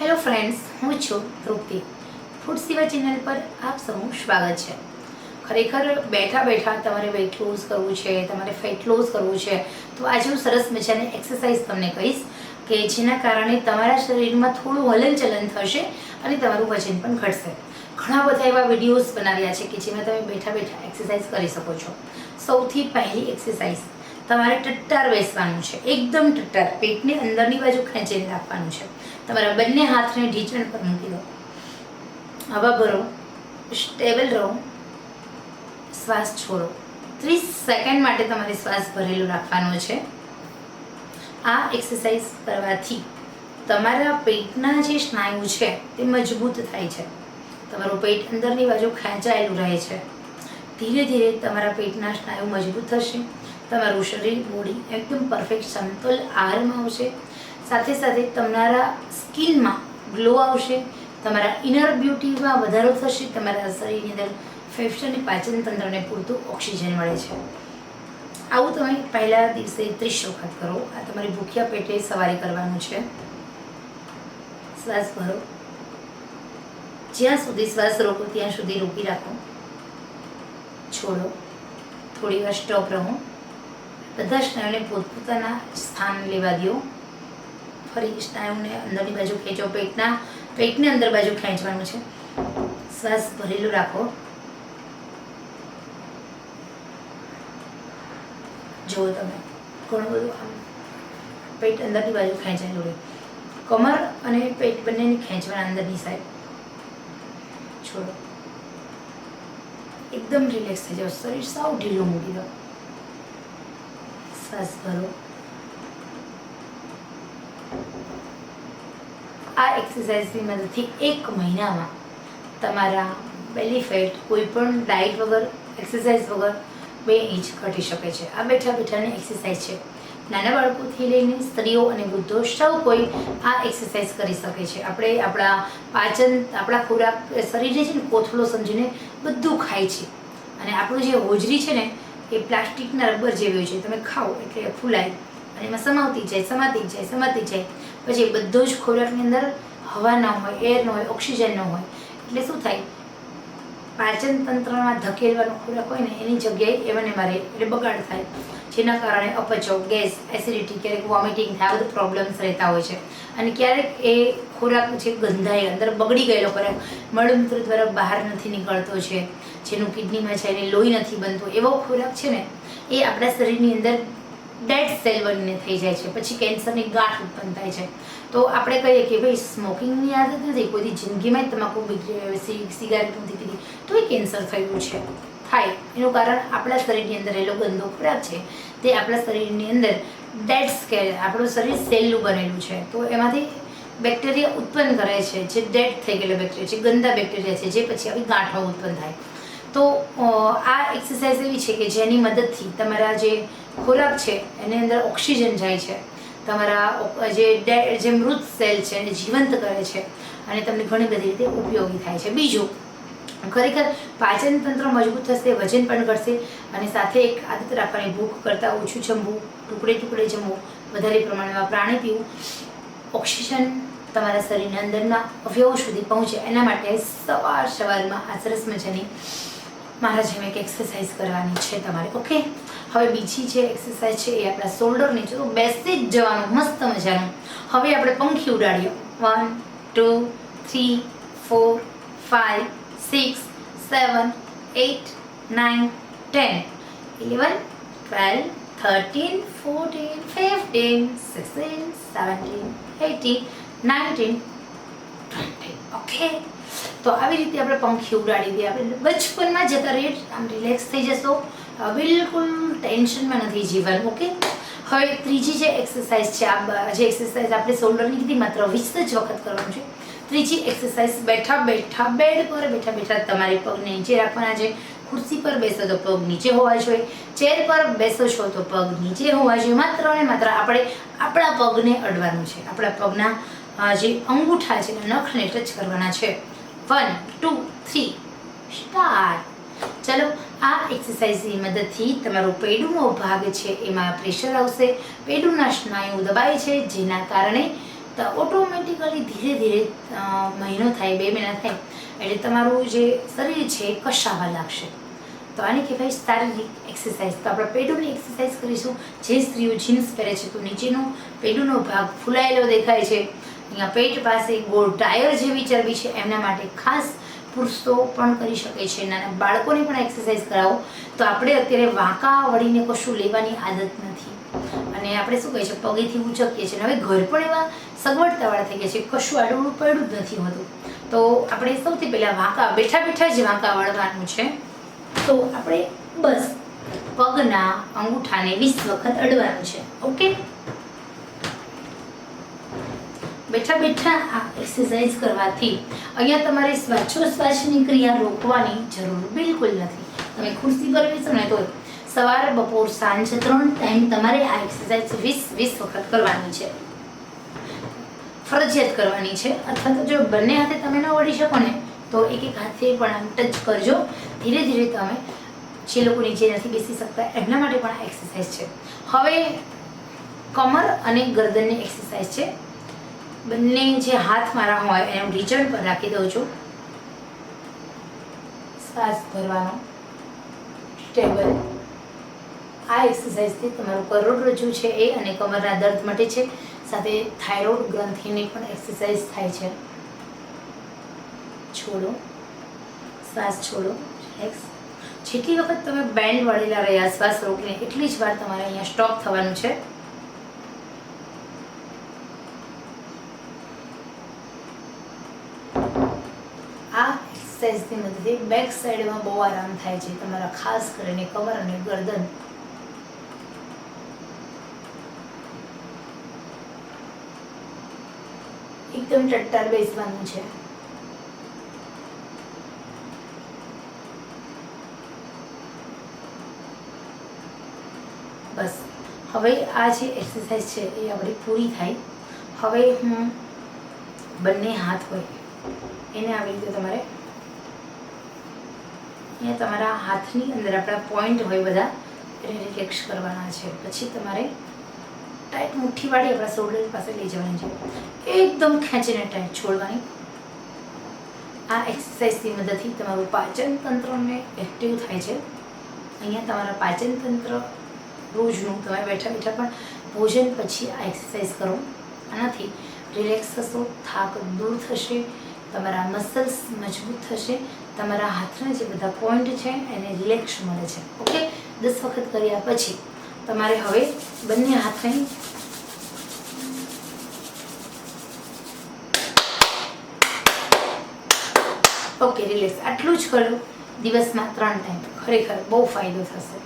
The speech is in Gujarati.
હેલો ફ્રેન્ડ્સ, હું છું તૃપ્તિ. ફૂડ સેવા ચેનલ પર આપ સૌનું સ્વાગત છે. ખરેખર બેઠા બેઠા તમારે વેઇટ લોઝ કરવું છે, તમારે ફેટ લોઝ કરવું છે, તો આજે હું સરસ મજાની એક્સરસાઇઝ તમને કહીશ કે જેના કારણે તમારા શરીરમાં થોડું હલનચલન થશે અને તમારું વજન પણ ઘટશે. ઘણા બધા એવા વિડીયોઝ બનાવ્યા છે કે જેમાં તમે બેઠા બેઠા એક્સરસાઇઝ કરી શકો છો. સૌથી પહેલી એક્સરસાઇઝ તમારે ટટ્ટાર બેસવાનું છે. એકદમ ટટ્ટાર. પેટની અંદરની બાજુ ખેંચીને રાખવાનું છે. તમારા બંને હાથને ઢીચણ પર મૂકી દો. હવા ભરો. સ્ટેબલ રહો. શ્વાસ છોડો. ત્રીસ સેકન્ડ માટે તમારે શ્વાસ ભરેલો રાખવાનો છે. આ એક્સરસાઇઝ કરવાથી તમારા પેટના જે સ્નાયુ છે તે મજબૂત થાય છે. તમારું પેટ અંદરની બાજુ ખેંચાયેલું રહે છે. ધીરે ધીરે તમારા પેટના સ્નાયુ મજબૂત થશે. તમારું શરીર બોડી એકદમ પરફેક્ટ સમતોલ આહારમાં આવશે. સાથે સાથે તમારા સ્કિનમાં ગ્લો આવશે. તમારા ઇનર બ્યુટીમાં વધારો થશે. તમારા શરીરની અંદર ફેફસા અને પાચન તંત્રને પૂરતું ઓક્સિજન મળે છે. આવું તમે પહેલા દિવસે ત્રીસ વખત કરો. આ તમારી ભૂખ્યા પેટે સવારે કરવાનું છે. શ્વાસ ભરો. જ્યાં સુધી શ્વાસ રોકો, ત્યાં સુધી રોકી રાખો. છોડો. થોડી વાર સ્ટોપ રહો. બધા સ્નાયુને પોતપોતાના સ્થાન લેવા દો ફરી સ્નાયુને અંદરની બાજુ ખેંચો, પેટના, પેટની અંદર બાજુ ખેંચવાનું છે. શ્વાસ ભરેલું રાખો. જુઓ તમે, ઘણું બધું આમ પેટ અંદરની બાજુ ખેંચાયેલું રહે કમર અને પેટ બંનેને ખેંચવાના અંદરની સાઈડ છોડો. એકદમ રિલેક્સ થઈ જાઓ. શરીર સાવ ઢીલું મૂકી દો. શ્વાસ ભરો આ એક્સરસાઇઝની મદદથી એક મહિનામાં તમારા બેલી ફેટ કોઈ પણ ડાયટ વગર એક્સરસાઇઝ વગર બે ઇંચ ઘટી શકે છે. આ બેઠા બેઠાની એક્સરસાઇઝ છે. નાના બાળકોથી લઈને સ્ત્રીઓ અને વૃદ્ધો સૌ કોઈ આ એક્સરસાઇઝ કરી શકે છે. આપણે આપણા પાચન, આપણા ખોરાક, શરીરને છે ને કોથળો સમજીને બધું ખાય છે. અને આપણું જે હોજરી છે ને એ પ્લાસ્ટિકના રબર જેવી હોય છે. તમે ખાઓ એટલે ફૂલાય. અને એમાં સમાવતી જાય, સમાતી જાય સમાતી જાય. પછી બધો જ ખોરાકની અંદર હવા ન હોય એર ન હોય ઓક્સિજન ન હોય. એટલે શું થાય? પાચન તંત્રમાં ધકેલવાનો ખોરાક હોય ને, એની જગ્યાએ એમને મારે એટલે બગાડ થાય. જેના કારણે અપચો, ગેસ એસિડિટી ક્યારેક વોમિટિંગ થાય, આ બધું પ્રોબ્લેમ્સ રહેતા હોય છે. અને ક્યારેક એ ખોરાક જે ગંધાય અંદર બગડી ગયેલો ખોરાક મળમૂત્ર દ્વારા બહાર નથી નીકળતો છે. જેનું કિડનીમાં છે, એને લોહી નથી બનતું, એવો ખોરાક છે ને, એ આપણા શરીરની અંદર ડેડ સેલ બનીને થઈ જાય છે. પછી કેન્સરની ગાંઠ ઉત્પન્ન થાય છે. તો આપણે કહીએ કે ભાઈ સ્મોકિંગની આદત નથી. કોઈ જિંદગીમાં જ તમાકુ સિગારેટ નથી. પીધી તો એ કેન્સર થયું છે. થાય. એનું કારણ આપણા શરીરની અંદર રહેલો ગંદો ખોરાક છે. તે આપણા શરીરની અંદર ડેડ સ્કેલ આપણું શરીર સેલનું બનેલું છે. તો એમાંથી બેક્ટેરિયા ઉત્પન્ન કરે છે. જે ડેડ થઈ ગયેલા બેક્ટેરિયા છે, ગંદા બેક્ટેરિયા છે, જે પછી આવી ગાંઠો ઉત્પન્ન થાય. તો આ એક્સરસાઇઝ એવી છે કે જેની મદદથી તમારા જે ખોરાક છે, એની અંદર ઓક્સિજન જાય છે. તમારા જે જે મૃત સેલ છે, એને જીવંત કરે છે અને તમને ઘણી બધી રીતે ઉપયોગી થાય છે. બીજું, ખરેખર પાચન તંત્ર મજબૂત થશે, વજન પણ ઘટશે અને સાથે એક આદત રાખવાની, ભૂખ કરતાં ઓછું જમવું, ટુકડે ટુકડે જમવું, વધારે પ્રમાણમાં પાણી પીવું, ઓક્સિજન તમારા શરીરના અંદરના અવયવો સુધી પહોંચે. એના માટે સવાર સવારમાં આ સરસ મજાની મારા જેમ એક એક્સરસાઇઝ કરવાની છે તમારે ઓકે હવે બીજી જે એક્સરસાઇઝ છે એ આપણા શોલ્ડરની જો બેસી જ જવાનું, મસ્ત મજાનું. હવે આપણે પંખી ઉડાડીએ. One two three four five six seven eight nine ten eleven twelve thirteen fourteen fifteen sixteen seventeen eighteen nineteen twenty okay તો આવી રીતે આપણે પંખી ઉડાડી દઈએ. આપણે બચપનમાં જતા રહીએ આમ રિલેક્સ થઈ જશો. બિલકુલ ટેન્શનમાં નથી જીવન ઓકે હવે ત્રીજી જે એક્સરસાઇઝ છે, આ જે એક્સરસાઇઝ આપણે શોલ્ડરની કીધી માત્ર વીસ જ વખત કરવાનું છે. ત્રીજી એક્સરસાઇઝ બેઠા બેઠા બેડ પર, બેઠા બેઠા તમારે પગને નીચે રાખવાના છે. ખુરશી પર બેસો તો પગ નીચે હોવા જોઈએ. ચેર પર બેસો છો તો પગ નીચે હોવા જોઈએ. માત્ર ને માત્ર આપણે આપણા પગને અડવાનું છે. આપણા પગના જે અંગૂઠા છે નખને ટચ કરવાના છે. વન ટુ થ્રી સ્ટાર્ટ ચલો, આ એક્સરસાઇઝની મદદથી તમારો પેડુનો ભાગ છે, એમાં પ્રેશર આવશે. પેડુના સ્નાયુ દબાય છે, જેના કારણે તો ઓટોમેટિકલી ધીરે ધીરે મહિનો થાય, બે મહિના થાય. એટલે તમારું જે શરીર છે, એ કશાવા લાગશે. તો આને કહેવાય શારીરિક એક્સરસાઇઝ તો આપણે પેડુની એક્સરસાઇઝ કરીશું. જે સ્ત્રીઓ જીન્સ પહેરે છે, તો નીચેનો પેડુનો ભાગ ફૂલાયેલો દેખાય છે. અહીંયા પેટ પાસે ગોળ ટાયર જેવી ચરબી છે. એમના માટે ખાસ પુરુષો પણ કરી શકે છે. નાના બાળકોને પણ એક્સરસાઇઝ કરાવો. તો આપણે અત્યારે વાંકા વળીને કશું લેવાની આદત નથી. અને આપણે શું કહે છે પગેથી ઉચકીએ છીએ. હવે ઘર પણ એવા સગવડતાવાળા થઈ ગયા છે કશું આડું પડ્યું જ નથી હોતું. તો આપણે સૌથી પહેલાં વાંકા, બેઠા બેઠા જ વાંકા વળવાનું છે. તો આપણે બસ પગના અંગૂઠાને વીસ વખત અડવાનું છે. ઓકે? બેઠા બેઠા આ એક્સરસાઇઝ કરવાથી અહીંયા તમારે શ્વાસોશ્વાસની ક્રિયા રોકવાની જરૂર બિલકુલ નથી. તમે ખુરશી પર બેસો ને તો સવાર, બપોર, સાંજ, ત્રણ ટાઈમ તમારે આ એક્સરસાઇઝ વીસ વીસ વખત કરવાની છે. ફરજિયાત કરવાની છે. અથવા તો જો બંને હાથે તમે ન વળી શકો ને, તો એક એક હાથે પણ આમ ટચ કરજો. ધીરે ધીરે તમે જે લોકો નીચે નથી બેસી શકતા, એમના માટે પણ આ એક્સરસાઇઝ છે. હવે કમર અને ગરદનની એક્સરસાઇઝ છે. બંને જે હાથ મારા હોય એને હું ઢીચણ પર રાખી દઉં છું. શ્વાસ ભરવાનો સ્ટેબલ આ એક્સરસાઇઝથી તમારું કરોડરજ્જુ છે એ અને કમરના દર્દ મટે છે. સાથે થાઇરોઇડ ગ્રંથિની પણ એક્સરસાઇઝ થાય છે. છોડો. શ્વાસ છોડો. રિલેક્સ જેટલી વખત તમે બેન્ડ વળેલા રહ્યા, શ્વાસ રોકીને, એટલી જ વાર તમારે અહીંયા સ્ટોપ થવાનું છે આ એક્સરસાઇઝની મદદથી બેક સાઈડમાં બહુ આરામ થાય છે, તમારા ખાસ કરીને કમર અને ગરદન. એકદમ ટટ્ટાર બેસવાનું છે. બસ. હવે આ જે એક્સરસાઇઝ છે, એ આપણી પૂરી થાય. હવે હું બંને હાથ હોય, એને આવી રીતે તમારે અહીંયા તમારા હાથની અંદર આપણા પોઈન્ટ હોય બધા, એને રિલેક્સ કરવાના છે. પછી તમારે ટાઈટ મુઠ્ઠીવાળી આપણા શોલ્ડર પાસે લઈ જવાની છે. એકદમ ખેંચીને ટાઈટ છોડવાની. આ એક્સરસાઇઝની મદદથી તમારું પાચન તંત્રને એક્ટિવ થાય છે. અહીંયા તમારા પાચન તંત્ર રોજનું, તમે બેઠા બેઠા પણ ભોજન પછી આ એક્સરસાઇઝ કરો. આનાથી રિલેક્સ થશો, થાક દૂર થશે તમારા મસલ્સ મજબૂત થશે, તમારા હાથના જે બધા પોઈન્ટ છે, એને રિલેક્સ મળે છે. ઓકે દસ વખત કર્યા પછી તમારે હવે બંને હાથને ઓકે રિલેક્સ આટલું જ કરો. દિવસમાં ત્રણ ટાઈમ ખરેખર બહુ ફાયદો થશે.